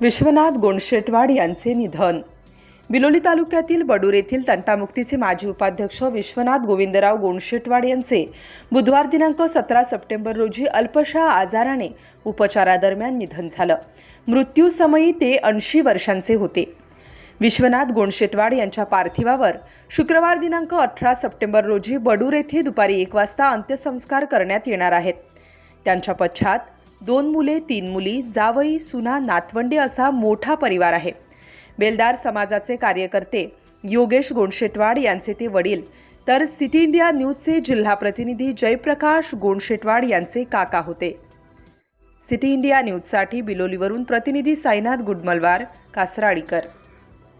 विश्वनाथ गोंडशेटवाड यांचे निधन. बिलोली तालुक्यातील बडूर येथील तंटामुक्तीचे माजी उपाध्यक्ष विश्वनाथ गोविंदराव गोंडशेटवाड यांचे बुधवार दिनांक सतरा सप्टेंबर रोजी अल्पशा आजाराने उपचारादरम्यान निधन झालं. मृत्यूसमयी ते ऐंशी वर्षांचे होते. विश्वनाथ गोंडशेटवाड यांच्या पार्थिवावर शुक्रवार दिनांक अठरा सप्टेंबर रोजी बडूर येथे दुपारी एक वाजता अंत्यसंस्कार करण्यात येणार आहेत. त्यांच्या पश्चात दोन मुले तीन मुली जावई सुना नातवंडे असा मोठा परिवार आहे. बेलदार समाजाचे कार्यकर्ते योगेश गोंडशेटवाड यांचे ते वडील. तर सिटी इंडिया न्यूजचे जिल्हा प्रतिनिधी जयप्रकाश गोंडशेटवाड यांचे काका होते. सिटी इंडिया न्यूजसाठी बिलोलीवरून प्रतिनिधी साईनाथ गुडमलवार कासराडीकर.